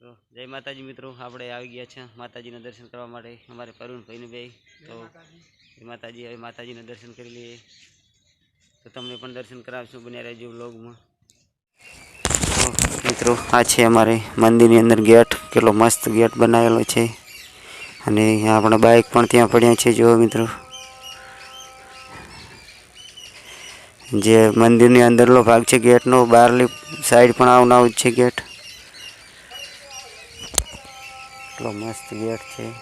જય માતાજી મિત્રો, આપણે આવી ગયા છે માતાજીના દર્શન કરવા માટે અમારે પરુણભાઈને બે. તો જય માતાજી, હવે માતાજીના દર્શન કરી લઈએ. તો તમને પણ દર્શન કરાવશું બન્યા રહેજો વ્લોગમાં. મિત્રો, આ છે અમારે મંદિરની અંદર ગેટ, કેટલો મસ્ત ગેટ બનાવેલો છે. અને આપણા બાઇક પણ ત્યાં પડ્યા છે, જુઓ મિત્રો. જે મંદિરની અંદરનો ભાગ છે ગેટનો, બહારલી સાઈડ પણ આવું આવું જ છે ગેટ. એટલો મસ્ત ગેટ છે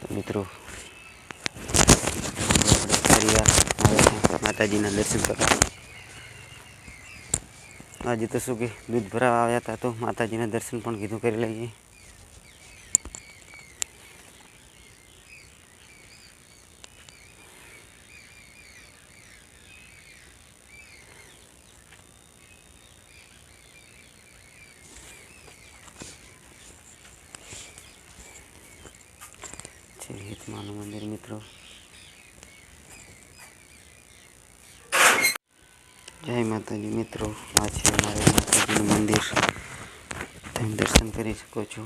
તો મિત્રો આપણે ફરી વાર આવ્યા છે માતાજીના દર્શન કરવા આજે તો શું કે દૂધ ભરાવા આવ્યા હતા તો માતાજીના દર્શન પણ કીધું કરી લઈએ છે હિતમાનું મંદિર મિત્રો જય માતાજી મિત્રો આ છે અમારે માતાજીનું મંદિર તમે દર્શન કરી શકો છો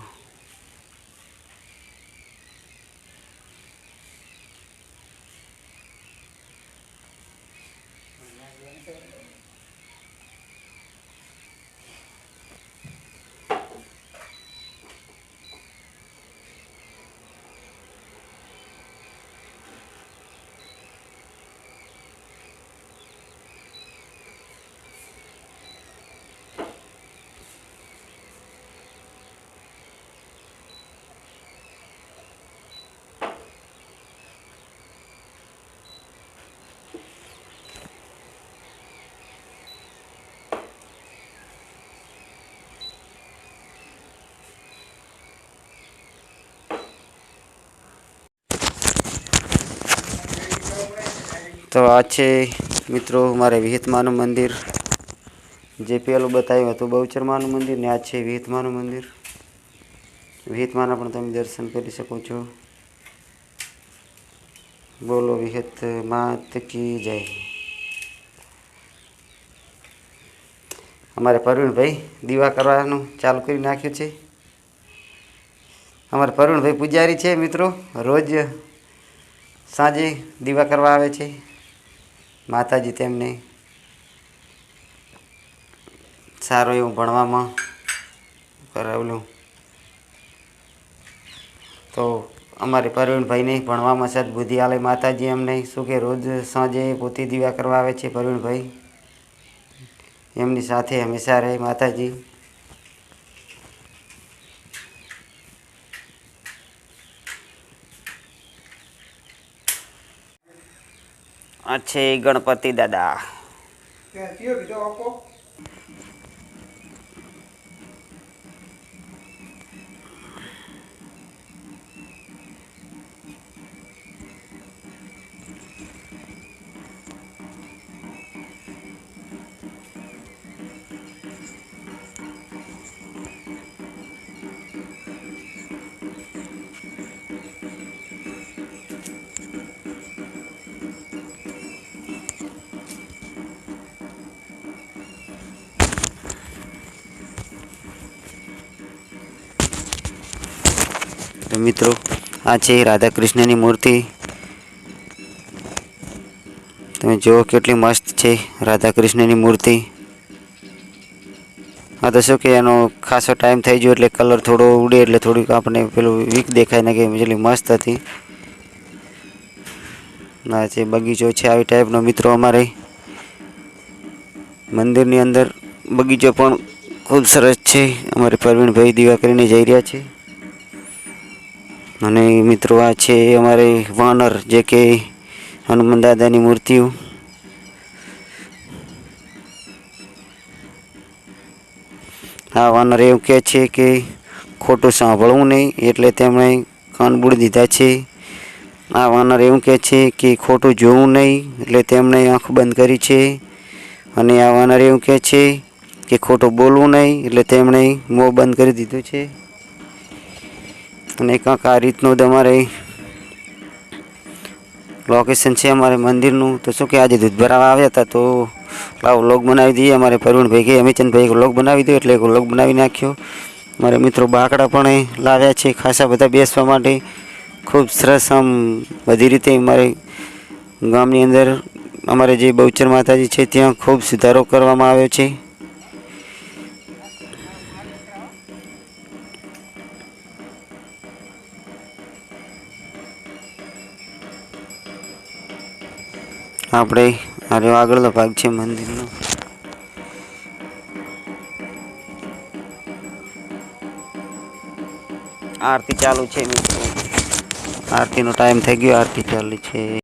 તો આ છે મિત્રો મારે વિહિતમાનું મંદિર. જે પેલું બતાવ્યું હતું બહુચરમાનું મંદિર ને આ છે વિહિતમાનું મંદિર. વિહિતમાના પણ તમે દર્શન કરી શકો છો. બોલો વિહિત માત કી જય. અમારે પરવીણભાઈ દીવા કરવાનું ચાલુ કરી નાખ્યું છે. અમારે પરવીણભાઈ પૂજારી છે મિત્રો. રોજ સાંજે દીવા કરવા આવે છે. માતાજી તેમને સારું એવું ભણવામાં કરાવેલું. તો અમારે પરવીણભાઈને ભણવામાં સદબુદ્ધિ માતાજી એમને શું કે રોજ સાંજે પોતે દીવા કરવા આવે છે પરવીણભાઈ. એમની સાથે હંમેશા રહે માતાજી. છે ગણપતિ દાદા. તો મિત્રો, આ છે રાધા કૃષ્ણની મૂર્તિ. તમે જુઓ કેટલી મસ્ત છે રાધા કૃષ્ણની મૂર્તિ. હા તો શું કે, એનો ખાસો ટાઈમ થઈ ગયો એટલે કલર થોડો ઉડે એટલે થોડીક આપણે પેલું વીક દેખાય ને કે એટલી મસ્ત હતી. ના છે બગીચો છે આવી ટાઈપનો મિત્રો અમારે. મંદિરની અંદર બગીચો પણ ખૂબ સરસ છે. અમારે પ્રવીણભાઈ દીવા કરીને જઈ રહ્યા છે. અને મિત્રો આ છે અમારે વાનર, જે કે હનુમાન દાદાની મૂર્તિઓ. આ વાનર એવું કહે છે કે ખોટું સાંભળવું નહીં, એટલે તેમણે કાન બુડી દીધા છે. આ વાનર એવું કહે છે કે ખોટું જોવું નહીં, એટલે તેમણે આંખ બંધ કરી છે. અને આ વાનર એવું કહે છે કે ખોટું બોલવું નહીં, એટલે તેમણે મોં બંધ કરી દીધું છે. અને કાંક આ રીતનું તમારે લોકેશન છે અમારે મંદિરનું. તો શું કે આજે દૂધ ભરાવા આવ્યા હતા તો લાવો લોગ બનાવી દઈએ. અમારે પરવીણભાઈ કે અમિતચંદભાઈ એક લોગ બનાવી દો એટલે એક લોગ બનાવી નાખ્યો. મારા મિત્રો બાકડા પણ લાવ્યા છે ખાસા બધા બેસવા માટે. ખૂબ સરસ આમ બધી રીતે અમારે ગામની અંદર અમારે જે બહુચર માતાજી છે ત્યાં ખૂબ સુધારો કરવામાં આવ્યો છે. આપણે આ આગળનો ભાગ છે મંદિરનો. આરતી ચાલુ છે મિત્રો. આરતીનો ટાઈમ થઈ ગયો, આરતી ચાલુ છે.